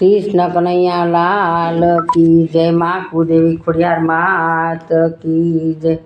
કૃષ્ણ કનૈયા લાલ કી જય મા કુદેવી ખોડિયાર માત કી જય.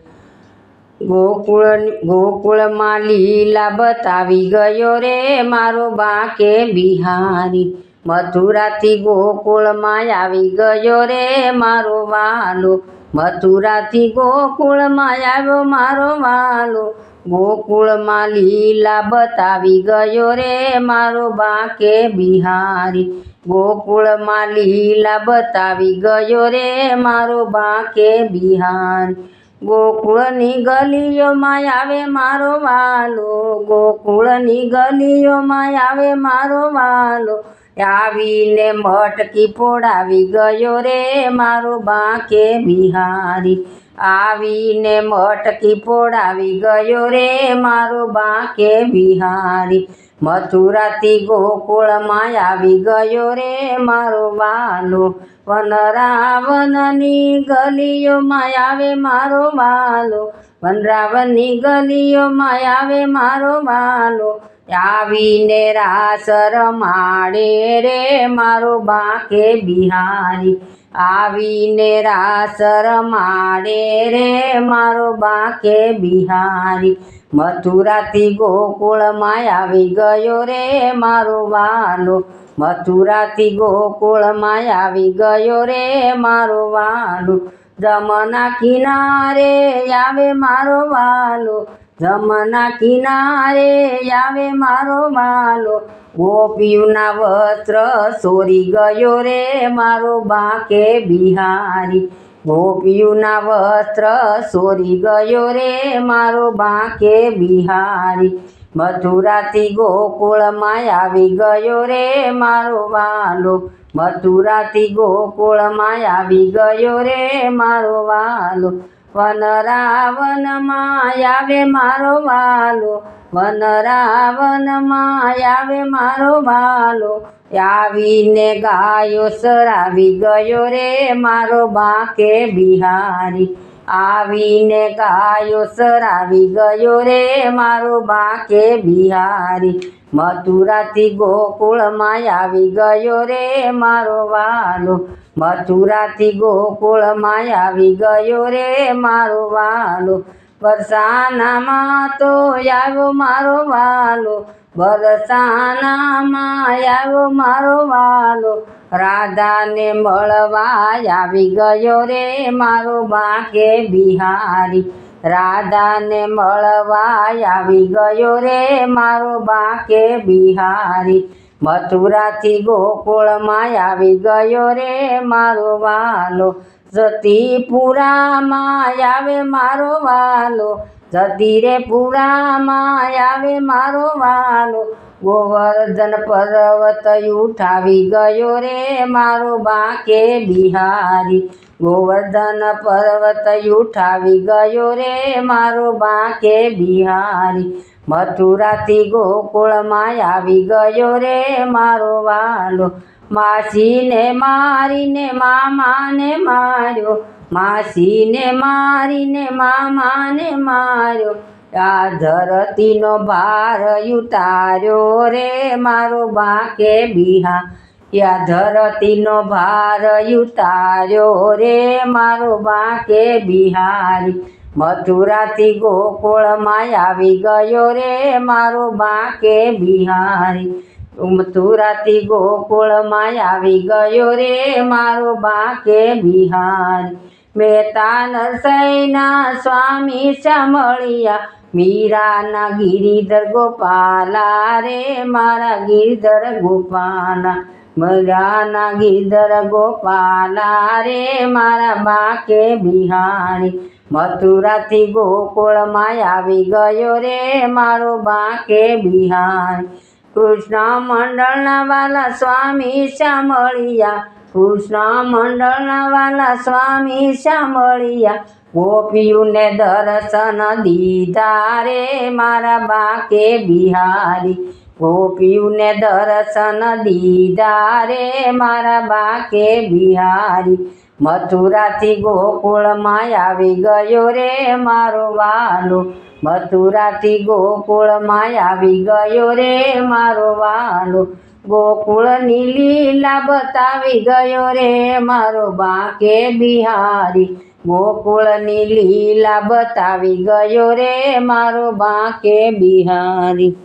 ગોકુળ, ગોકુળમાં લીલા બતાવી ગયો રે મારો બાકે બિહારી. મથુરાથી ગોકુળમાં આવી ગયો રે મારો વાલો. મથુરાથી ગોકુળમાં આવ્યો મારો વાલો. ગોકુળમાં લીલા બતાવી ગયો રે મારો બાકે બિહારી. ગોકુળમાં લીલા બતાવી ગયો રે મારો બાકે બિહારી. ગોકુળની ગલીઓમાં આવે મારો વાલો, ગોકુળની ગલીઓમાં આવે મારો વાલો આવીને મટકી પોડાવી ગયો રે મારો બાંકે બિહારી. આવીને મટકી પોડાવી ગયો રે મારો બાંકે બિહારી. મથુરાથી ગોકુળમાં આવી ગયો રે મારો વાલો. વનરાવનની ગલીઓમાં આવે મારો વાલો. વનરાવનની ગલીઓમાં આવે મારો વાલો. આવીને રાસ રમાડે રે મારો બાકે બિહારી. આવીને રાસ રમાડે રે મારો બાકે બિહારી. મથુરાથી ગોકુળમાં આવી ગયો રે મારો વાલો. મથુરાથી ગોકુળમાં આવી ગયો રે મારો વાલો. જમના કિનારે આવે મારો વાલો. જમના કિનારે આવે મારો વાલો ગોપીઓના વસ્ત્ર સોરી ગયો રે મારો બાકે બિહારી. ગોપીઓના વસ્ત્ર સોરી ગયો રે મારો બાકે બિહારી. મથુરાથી ગોકુળમાં આવી ગયો રે મારો વાલો. મથુરાથી ગોકુળમાં આવી ગયો રે મારો વાલો. વનરાવનમાં આવે મારો વાલો. વનરાવનમાં આવે મારો વાલો. આવીને ગાયો સરાવી ગયો રે મારો બાકે બિહારી. આવીને ગાયો સરાવી ગયો રે મારો બાકે બિહારી. મથુરાથી ગોકુળમાં આવી ગયો રે મારો વાલો. મથુરાથી ગોકુળમાં આવી ગયો રે મારો વાલો. વરસાનામાં તો આવ્યો મારો વાલો. વરસાનામાં આવ્યો મારો વાલો. રાધાને મળવા આવી ગયો રે મારો બાકે બિહારી. રાધાને મળવા આવી ગયો રે મારો બાકે બિહારી. મથુરાથી ગોકુળમાં આવી ગયો રે મારો વાલો. સતીપુરામાં આવે મારો વાલો. જતી પુરામાં આવે મારો વાલો. ગોવર્ધન પર્વત ઉઠાવી ગયો રે મારો બાકે બિહારી. ગોવર્ધન પર્વત ઉઠાવી ગયો રે મારો બાકે બિહારી. મથુરાથી ગોકુળમાં આવી ગયો રે મારો વાલો. માસીને મારીને મામાને માર્યો. માસીને મારીને મામાને માર્યો. આ ધરતીનો ભાર ઉતાર્યો રે મારો બાકે બિહા. યા ધરતીનો ભાર ઉતાર્યો રે મારો બાકે બિહારી. મથુરાથી ગોકુળમાં આવી ગયો રે મારો બાકે બિહારી. મથુરાથી ગોકુળમાં આવી ગયો રે મારો બાકે બિહારી. મહેતા નરસૈના સ્વામી ચમળિયા, મીરાના ગિરિધર ગોપાલા રે, મારા ગિરધર ગોપાલા, મરાના ગિરધર ગોપાલા રે, મારા બાકે બિહારી, મથુરાથી ગોકુળમાં આવી ગયો રે, મારો બાકે બિહારી. કૃષ્ણ મંડળના વાલા સ્વામી સાંભળ્યા કૃષ્ણ મંડળના વાલા સ્વામી સાંભળ્યા, ગોપીઓને દર્શન દીધા રે મારા બાકે બિહારી. ગોપીઓને દર્શન દીધા રે મારા બાકે બિહારી. મથુરાથી ગોકુળમાં આવી ગયો રે મારો વાલો. મથુરાથી ગોકુળમાં આવી ગયો રે મારો વાલો. ગોકુળની લીલા બતાવી ગયો રે મારો બાંકે બિહારી. ગોકુળની લીલા બતાવી ગયો રે મારો બાંકે બિહારી.